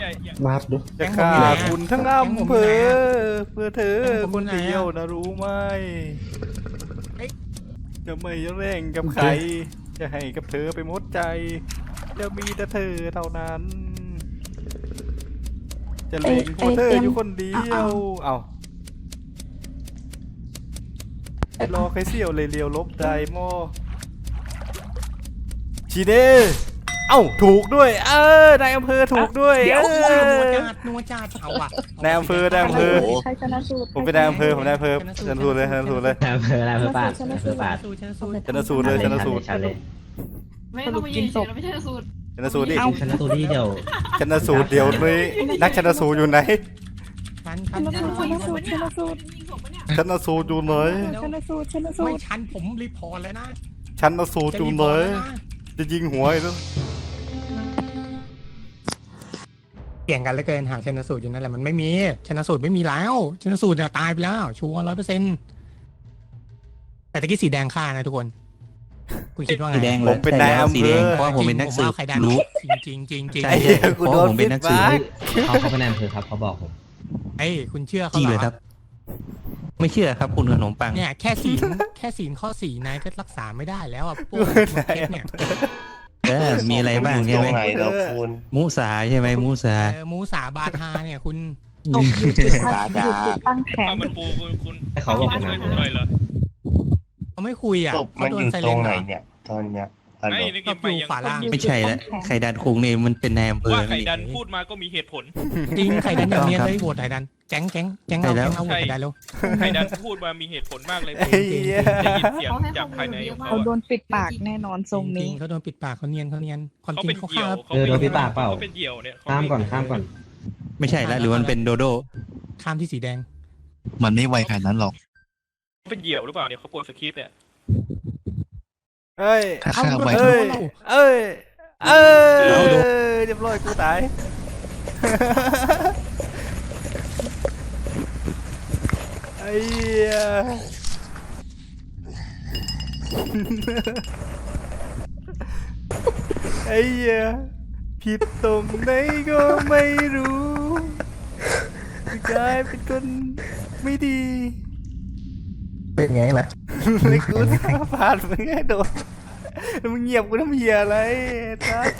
อย่าอย่ามาดดูจะฆ่าคุณทั้งอำเภอเพื่อเธอคนเดียวนะรู้ไหมจะไม่แร่งกับใคร จะให้กับเธอไปหมดใจ จะมีแต่เธอเท่านั้น จะเล็งพวกเธออยู่คนเดียวเอารอใครเสี่ยวเลยเลียวลบได้หมอชีเน่ เอ้าถูกด้วย เออนายอำเภอถูกด้วยเดี๋ยวเอนัวอจัดนัวจัดเอาว่ะนายอำเภอนายอำเภอใครชนะสูตร ผมเป็นนายอำเภอผมนายอำเภอชนสูตรเลยชนสูตรเลย อำเภออะไรอำเภอปาดอำเภอปาดสู้ชนะสู้ชนสูตรเลยชนสูตร ชันเลยไม่ต้องมายืนเฉยเราไม่ใช่สูตรชนสูตรดิชันสูตรที่เดียวชนสูตรเดี๋ยวนี้นักชนสูตรอยู่ไหนชันชชันนะสูตรชนะสูตรชนะสูตร ยิงศพปะเนี่ยชนสูตรอยู่ไหนชนะสูตรชนะสูไม่ตรชันผมรีพอร์ตเลยนะชนสูตรจะอยู่รีไหพนอร์ตแล้วนะ จะยิงหัวอีกแล้วเกี่ยงกันเหลือเกินหาชนะสูตรอยู่นั่นแหละมันไม่มีชนะสูตรไม่มีแล้วชนะสูตรเนี่ยตายไปแล้ว ชัวร์ร้อยเปอร์เซ็นต์แต่ตะกี้สีแดงฆ่านะทุกคนคุณคิดว่าไงสีแดงผเลยมเป็นนายอำสีเภแดงอเพราะว่าผมเป็นนักสืบว่าใครดันรู้จริงจริงจริงจริงใช่ ไอ้เหี้ยกูเพโดราะนผมเป็นนักสืบฟีดแบ็คเขาเขาเป็นนายอำเภอครับเขาบอกผมเอ้ยคุณเชื่อจเขาริงเหเลรยอครับ ไม่เชื่อครับคุณขนมปัง เนี่ย แค่ศีล แค่ศีลข้อสี่นายก็รักษาไม่ได้แล้วอะพวกเพชรเนี่ยเออมีอะไรบ้างใช่ไหมตรงไหนเราคุณมูสาใช่ไหมมูสา เออมูสาบาทาเนี่ยคุณ ตกอยู่จุดตั้งอยู่จุดตั้งแขน เอามันปูคุณคุณให้เขาบอกผมช่วยนะผมหน่อยเหรอเขาไม่คุยอะศพมันเขาโดอนยู่ไซตเลรงนไหนเหรอ เนี่ย ตอนเนี้ยฮัลโหลไม่ในเกมไปยังขวาล่าง ไม่ใช่แล้วไข่ดันคงเนี่ยมันเป็นนายอำเภอว่าไข่นี่ดันพูดมาก็มีเหตุผล จริงไข่ดันอย่างเนี้ยครับเลยโหวตไข่ดัน แจ้งแจ้งแจ้งเอาใช่แล้วแจ้งเอาโหวตไข่ดันแล้วไข่ดันพูดมามีเหตุผลมากเลยไอ้เหี้ยได้ยินเสียงจากภายในของเขาเขาโดอะนปิดปากแน่นอนทรงจรินี้งๆเขาโดนปิดปากเขาเนียนเขาเนียนความเขาจริเป็งนเขาเหยี่ยฆ่าวเขาเออโดนพี่ปากเปล่า เขาเป็นเหยี่ยวเนี่ยเขข้ามก่อนข้ามก่อนไม่ใช่แล้วหรือมันเป็นโดโด ข้ามที่สีแดง มันไม่ไวขนาดนั้นหรอก เขาเป็นเหยี่ยวหรือเปล่าเนี่ยเขากดสคริปต์เนี่ยเอ้ย ถ้าเอาฆ่าไวก็เอ้ยเราเอ้ย เอ้ย เอาดูเรียบร้อยกูตาย ไอ้ เหี้ยไอ้เหี้ยผิดตรงไหนก็ไม่รู้กลายเป็นคนไม่ดี เป็นไงล่ะไม่กูน่าพลาดมึงไงโดนมึงเงียบกูทำเหี้ยอะไรทัด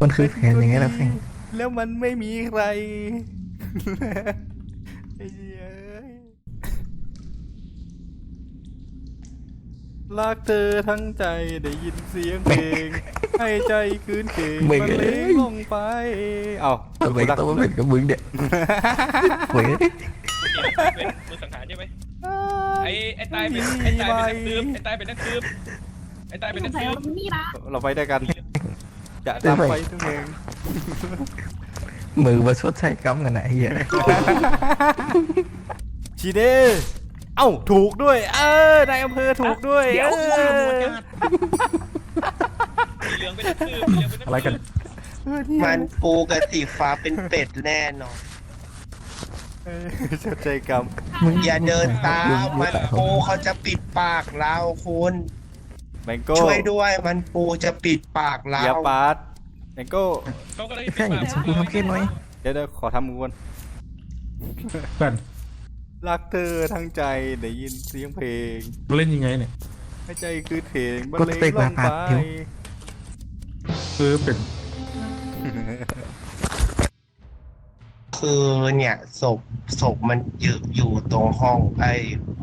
มันคือแผนยังไงล่ะแฟงแล้วมันไม่มีใคร ไอ้เหี้ยรักเธอทั้งใจได้ยินเสียงเพลง ให้ใจคืนเก่งมันเลงลงไป เอ้าทำไมต้องมาเป็นกับมึงเนี่ยเว้ยคุณเนี่ยเป็นมือสังหารใช่ไหมไอ้ไอ้ตายเป็นไอ้ตายเป็นนักสืบไอ้ตายเป็นนักสืบไอ้ตายเป็นสนังกสัยสืบเรานี่นะเราไปด้วยกัน จะตามไปทุกเพลง มือมาชดใช้กรรมกันไหนเฮียชีเน่เอ้าถูกด้วย เออนายอำเภอถูกด้วยเดี๋ยวเอนัวอจัดสีเหลืองเป็นนักสืบสีเหลืองเป็นนักสืบอะไรกันมันปูกับสีฟ้าเป็นเป็ดแน่นอนเออชดใจกรรมอย่าเดินตามมันปูเขาจะปิดปากเราคุณแมงโก้ช่วยด้วยมันปูจะปิดปากเราอย่าปาด แมงโก้เขาก็เลยแฟงกูทำเกมหน่อยเดี๋ยวเดี๋ยวขอทำมือก่อนกันรักเธอทั้งใจได้ยินเสียงเพลงเล่นยังไงเนี่ยให้ใจคือเพลงบรรก็เลงเตะลมางปาไปดเดี๋ยวคือเป็น คือเนี่ยศพศพมันอยู่อยู่ตรงห้องไอ้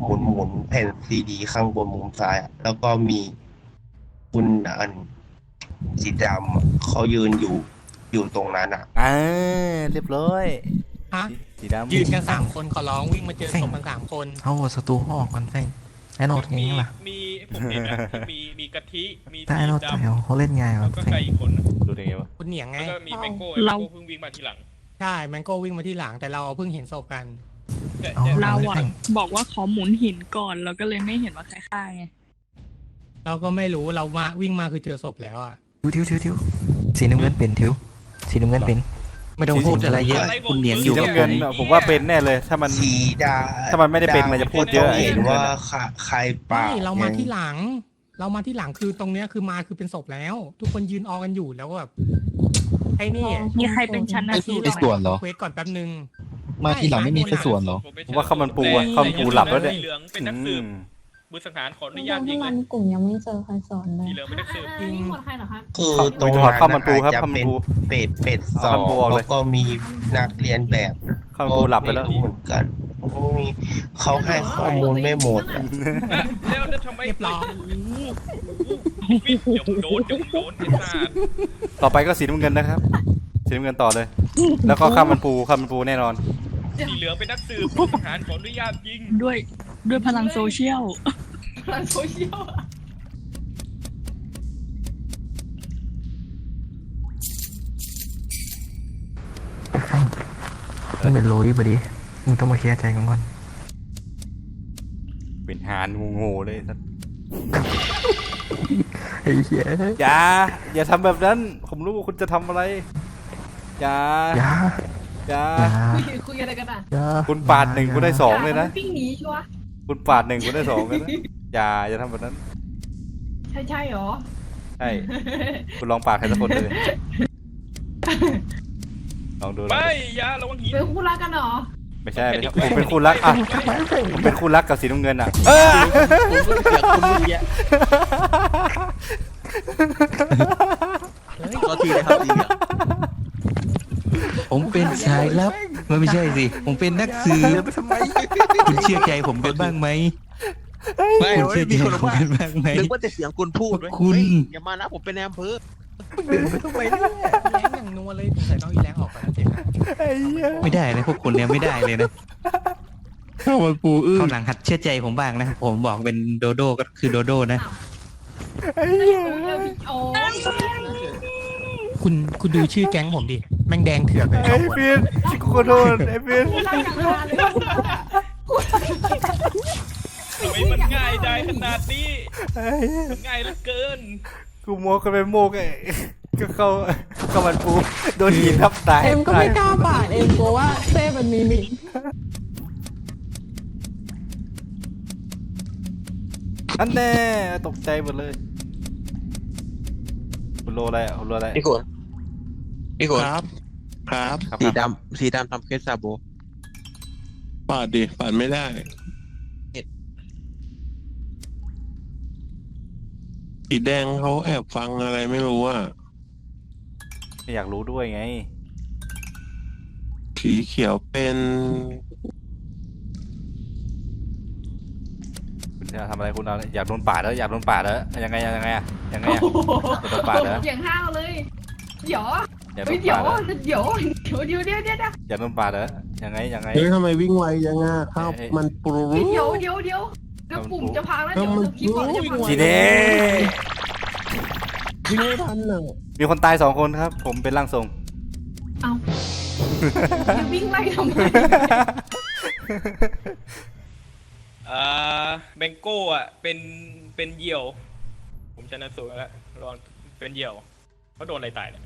หมุนหมุนแผ่นซีดีข้างบนมุมซ้ายอะแล้วก็มีคุณอัน สีดำอะเขายืนอยู่ อยู่ตรงนั้นอะ อ่าเรียบร้อยฮะ สีสีดำยืนกันสามคนขอร้องวิ่งมาเจอศพกันสามคนเอาสตูห้องกันแฟงไอ้โนดไงมีล่ะมีผมเห็นนะมีมีกะทิมีถ้าไอ้โนดสีตายดำเขาเล่นไงแล้ววะก็แฟใครงอีกคนนะดูได้ไงวะคุณเหนียงไง แล้วก็มีแมงโก้เราแมงโก้เพิ่งวิ่งมาทีหลังใช่แมงโก้วิ่งมาที่หลังแต่เราเพิ่งเห็นศพกัน แต่เอาแต่เราแฟอะงบอกว่าขอหมุนหินก่อนเราก็เลยไม่เห็นว่าใครฆ่าไงเราก็ไม่รู้เรามาวิ่งมาคือเจอศพแล้วอะ ทิวทิวทิวทิวสีน้ำเงินเป็นทิวสีน้ำเงินเป็น ไม่ต้องพูดอะไรเยอะคุณเหนียงอสียู่กับน้ำผเงินมอะผมว่าเป็นแน่เลย ถ้ามัน สีดาถ้ามันไม่ได้เป็นมันจะพูดเยอะต้องเห็นว่าใครใครปาไม่กเรามาที่หลัง เรามาที่หลังคือตรงเนี้ยคือมาคือเป็นศพแล้ว ทุกคนยืนออกันอยู่แล้วก็แบบไอ้นี่มีใครเป็นชั้นนาทีไอ้ส่วนเหรอ เควสก่อนแป๊บนึง มาทีหลังไม่มีใครส่วนเหรอ ผมเป็นผมว่าข้าวมันปูอะข้าวมันปูหลับแล้วเนี่ย สีเหลืองเป็นนักสืบมือสังหารขออนุญาตยิที่งเลมัยนกลุ่มยังไม่เจอใครสอนเลยสีเหลืองเป็นนักสืบอันนี้หมดใครเหรอคะ คือข้าวตรงถอดข้าวมันปูครับจะข้าวมันเป็นปูเป็ดเป็ดสอข้าวมันปูออกเลยแล้วก็มีนักเรียนแบบข้าวมันปูหลับไปแล้วม่รู้เหมือนกันมีเขาให้ข้อมูลไม่หมดอะอะแล้วแล้วทำไมเรียบร้อยวิทย์เดี๋ยวโดนเดี๋ยวโดนไอ้สัตว์ต่อไปก็สีน้ำเงินนะครับสีน้ำเงินต่อเลย แล้วก็ข้าวมันปูข้าวมันปูแน่นอนสีเหลืองเป็นนักสืบมือสังหารขออนุญาตยิงด้วยด้วยพลังโซเชียลพลังโซเชียล มันเป็นโรยพอดี มึงต้องมาเคลียร์ใจกันก่อน เป็นหานงูงูเลยสัสไอ้เหี้ยอย่า อย่าทำแบบนั้น ผมรู้ว่าคุณจะทำอะไร อย่า อย่าอย่าอย่าคุยคุยอะไรกันอะอย่าคุณปาดหนึ่งคุณได้สองเลยนะาปิ้งหนีชัวร์คุณปาดหนึ่งคุณได้สองเลยนะ อย่า อย่าทำแบบนั้น ใช่ใช่เหรอ ใช่ คุณลองปาดใครสักคนเลย ลองดูลองไม่ดูอย่าระวังหิน เป็นคู่รักกันเหรอไม่ใช่ไม่ใช่ผมเป็นคู่รักอะผมเป็นคู่รักกับสีน้ำเงินอะเออก็ทีเลยครับทีผมเป็นสายลับมันไม่ใช่สิ ผมเป็นนักสืบคุณเชื่อใจผมกันบ้างไหมคุณเชื่อใจผมกันบ้างไหม นึกว่าจะเสียงคุณพูดเว้ยคุณ เฮ้ยอย่ามานะผมเป็นนายอำเภอแรงอย่างนัวเลยสงสัยต้องอีแรง ออกก่อนนะเจ๊ไม่ได้นะพวกคุณเนี่ยไม่ได้เลยนะข้าวมันปูอื้อหลังหัดเชื่อใจผมบ้างนะผมบอกเป็นโดโดก็คือโดโดนะโอ้คุณคุณดูชื่อแก๊งผมดิแม่งแดงเถือกเลยสไอ้องคนฟินขอโทษไอ้ฟินคู่รักกันมาเลยทำไมมันง่ายได้ขนาดนี้มันง่ายเหลือเกิน กูโมกันไปโมกไอ้ก็เข้า เข้ามันปูโดนหินทับตายเอ็มก็ไม่กล้าปาดเอ็มกลัวว่าเซ่มันมีมิกอันแน่ตกใจหมดเลยคุณโลอะไรอะคุณโลอะไรพี่โกนพี่โกนครับ ครับครับสีดำสีดำทำเคสซาโบปาดดิปาดไม่ได้สีแดงเขาแอบฟังอะไรไม่รู้อะไม่ อยากรู้ด้วยไง สีเขียวเป็นคุณจะทำอะไรคุณเอาอยากโดนปาดแล้วอยากโดนปาดแล้วยังไงยังไงอะยังไงอะอยากโดนปาดแล้วอย่างห้าวเลยเดี๋ยวอยากโดเฮ้ยนเดี๋ยปาวดแล้วเดี๋ยวเดี๋ยวเดี๋ยวเดี๋ยวเดี๋ยวอยากโดนปาดแล้วยังไงยังไง เฮ้ยทำไมวิ่งไวยังอะข้าวเอ้ย มันปูเดี๋ยวเดี๋ยวเดี๋ยวเดี๋ยวปุ่มจะพังแล้วเดี๋ยวสคริปต์ก่อนจะพังทีนี้ วิ่งไม่ทันอะมีคนตายสองคนครับ ผมเป็นร่างทรง เอาจะวิ่งไล่ทำไมอ่าแบงโก้อะเป็นเป็นเหยี่ยว ผมชนะสูตรแล้วรอนเป็นเหยี่ยวเขาโดนอะไรตายเนี่ย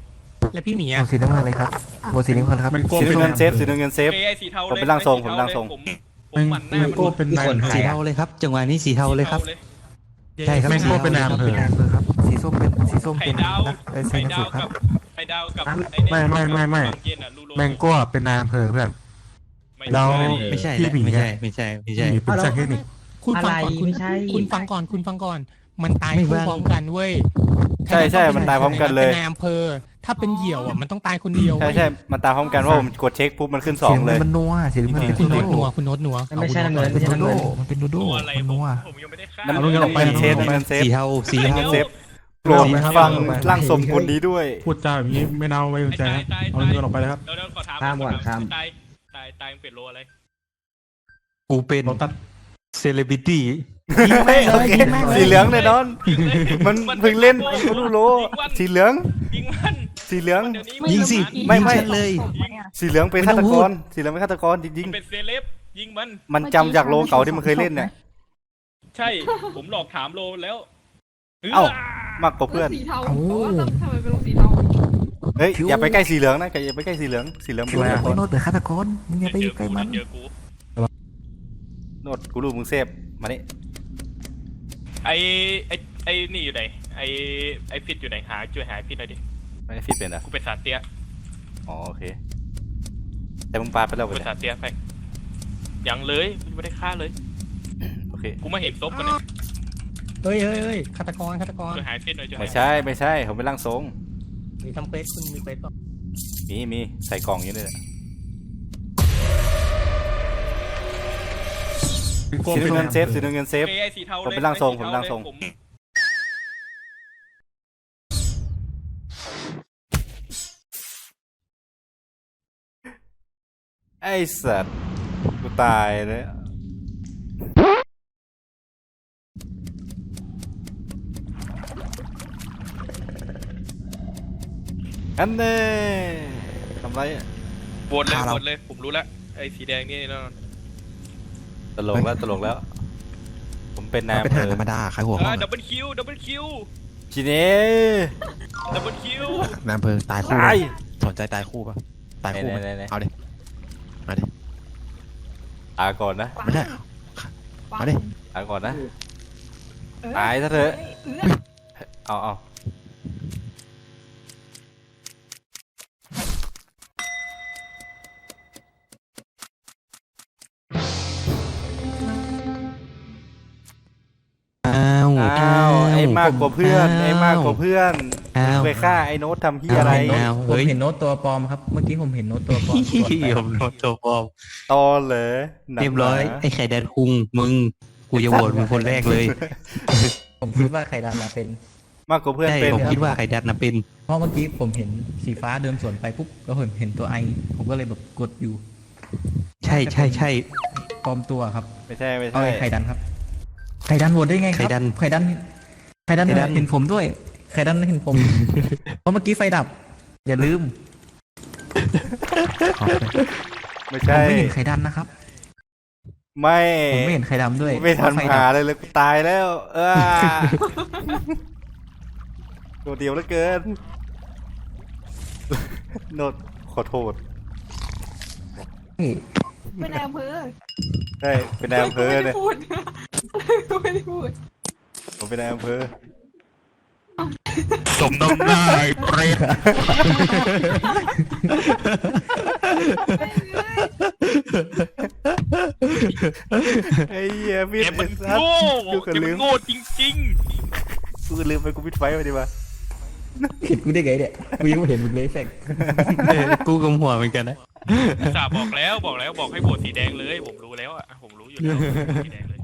แล้วพี่หมีโบอะสีน้ำเงินเลยครับโบสีน้ำเงินครับสีน้ำเงินเซฟสีน้ำเงินเซฟ เอ้ยไอ้สีเทาผมเป็นร่างทรงผมเป็นร่างทรง ผมผมหมันหน้ามันเป็นนายอำเภอสีเทาเลยครับ จังหวะนี้สีเทาเลยครับเลยใช่ครับแม่งก็เป็นนายอำเภอครับสี ส้มเป็นสีส้มไข่เป็นดาวนักไอ้เซไข่นดาสุวดคกัรับบ ไข่ดาวกับอ้เนี่ยไม่ไม่ไม่ไม่บางเย็นอะลูโลแมงโก้เป็นนายอำเภอเพื่อน ไม่เราไม่ใช่พี่หมีไม่ไงใช่ไม่ใช่ไม่ใช่เป็นช่างเทคนิค คุณฟังก่อนอะไรคุณไม่ใช่ คุณฟังก่อนคุณฟังก่อน มันตายไม่คู่ว่างพร้อมกันเว้ยใช่ใช่มันตายพร้อมกันเลยเป็นนายอำเภอ ถ้าเป็นเหยี่ยวอะมันต้องตายคนเดียวใช่ใช่มันตามพร้อมกันว่าผมกดเช็คปุ๊บมันขึ้นสองเลย มันนัวสีน้ำเงินเป็นคุณโน้ตโดหนัวโดคุณโน้ตหนัวไม่ใช่น้ำเงินเป็นไม่ใช่โดน้ำโดเงินมันเป็นโดโดตัวอะไรมันผมนัวผมยังไม่ได้ฆ่ามันเอาเรื่องออกไปมันเซฟมันเซฟ สีเทาสีเทา เซฟ โปรดฟังร่างทรงคนนี้ด้วย พูดจาแบบนี้ไม่น่าไว้วางใจนะเอาเรื่องออกไปเลยครับเดี๋ยวเดี๋ยวขอถามข้ามก่อนข้าม ตายตายตายมันเป็นโลอะไรกูเป็นเราตัดเซเลบริตี้โอเคสีเหลืองแน่นอน มันเพิ่งเล่นมันก็รู้โลสีเหลือง ยิงมันสีเหลืองเดี๋ยวนี้ยิงสิ ไม่ไม่ยิงฉันเลยยิงสีเหลืองเป็นไม่ฆาต้ตองกพูดรสีเหลืองเป็นฆาตกรจริงมันเป็นเซเลบยิงมัน ๆมันจำจากโลเก่าที่มันเคยเล่นเนี่ย ใช่ ผมหลอกถามโลแล้วเอ้า มากกว่าเพื่อน สีเทาเอ้าเพราะว่าทำไมเป็นสีเทาเฮ้ย อย่าไปใกล้สีเหลืองนะอย่าไปใกล้สีเหลือง สีเหลืองเป็นฆาตกไอ้รโน้ตเป็นฆาตกรมึงอย่าไปอยู่ใกล้มันเจอกูโนดกูรู้มึงเซฟมานี่ไอไอไอ้นี่อยู่ไหนไอ้ไอ้พิษอยู่ไหนหาช่วยหาไอ้พิษหน่อยดิไม่ได้ฟิตเป็นเหรอกูเป็นสารเตี้ยอ๋อโอเค แต่มึงปาไปแล้วกูไปเป็นสารเตี้ยไปยังเลยกูไม่ได้ฆ่าเลย โอเค กูมาเห็นศพกันเนี่ย เฮ้ยเฮ้ยเฮ้ยฆาตกรฆาตกรช่วยหาไอ้พิษหน่อยช่วยหาไม่ใช่ไม่ใช่ผมเป็นร่างทรงมีทำเควสคุณมีเควสป่ะมีมีใส่กล่องอยู่นี่แหละสีน้ำเงินเซฟสีน้ำเงินเซฟเอ้ยไอ้สีเทาเลยผมเป็นร่างทรง ไอ้ผมเป็นร่างทรงผมไอ้สัตว์กูตายเลย อันเน่ทำไรอะโหวตเลยโหวตเลย ผมรู้แล้วไอ้สีแดงนี่แน่นอนตลกแล้วตลกแล้ว ผมเป็นนายเป็นอำทเภหารอธรรมดาใครหัวห้องอ่าอะดับเบิลคิวดับเบิลคิวทีนี้ดับเบิลคิว นายอำเภอตายคู่ตายปะสนใจตายคู่ปะตายคู่ไหมไหนๆๆเอาดิมาดิตายก่อนนะไม่ได้มาดิ ตายก่อนนะเอ้ยตายซะเถอะ เอ้ยเอาเอา อ้าวอ้าวไอ้มากกว่าเพื่อนไอ้มากกว่าเพื่อนอ้าว ไปฆ่าไอ้โน้ตทำที่อะไร อ้าวผมเฮ้ย เห็นโน้ตตัวปลอมครับ เมื่อกี้ผมเห็นโน้ตตัวปลอมเหี้ยผมโดนตัวปลอมตอเหรอหนักเรียบร้อย หนาไอ้ไข่แดนคุงมึง กูจะโหวตมึงคนแรกเลยผมคิดว่าใครดำมาเป็น มากกว่าเพื่อนใช่เป็นผมคิดว่าไข่แดนน่ะเป็น เพราะเมื่อกี้ผมเห็นสีฟ้าเดินสวนไปปุ๊บแล้วผมเห็นตัวไอ ผมก็เลยแบบกดอยู่ใช่ใช่ใช่ปลอมตัวครับ ไม่ใช่ไม่เอาใช่ไอ้ไข่ดันครับ ไข่ดันโหวตได้ไงครับไข่ดันไข่ดันไข่ดันไข่ดัน เห็นผมด้วยไข่ดันเห็นผม เพราะเมื่อกี้ไฟดับ อย่าลืมไม่ผมใช่ไม่เห็นไข่ดันนะครับไม่ผมไม่เห็นไข่ดำด้วยไม่ทันเพระฟหาดับเลยเลยกูตายแล้ว เออตัวเดียวเหลือเกินโนดขอโทษเป็นนายอำเภอใช่เป็นนายอำเภอไม่เนี่ยได้พูดกู ไม่ได้พูดผมเป็นนายอำเภอสมน้ำหน้าไอ้เปรตไอ้เหี้ยพี่แกมันสัตโง่ว์กูแกก็มัลืนมโง่จริงกูลืมไปกูปิดไฟไปดีกว่าเห็นกูได้ไงเนี่ยกูยังไม่เห็นมึงเลยแฟกเออกูกำหัวเหมือนกันนะๆอุตส่าห์บอกแล้วบอกแล้วบอกให้โหวตสีแดงเลย ผมรู้แล้วอะผมรู้อยู่แล้วสีแดงเลย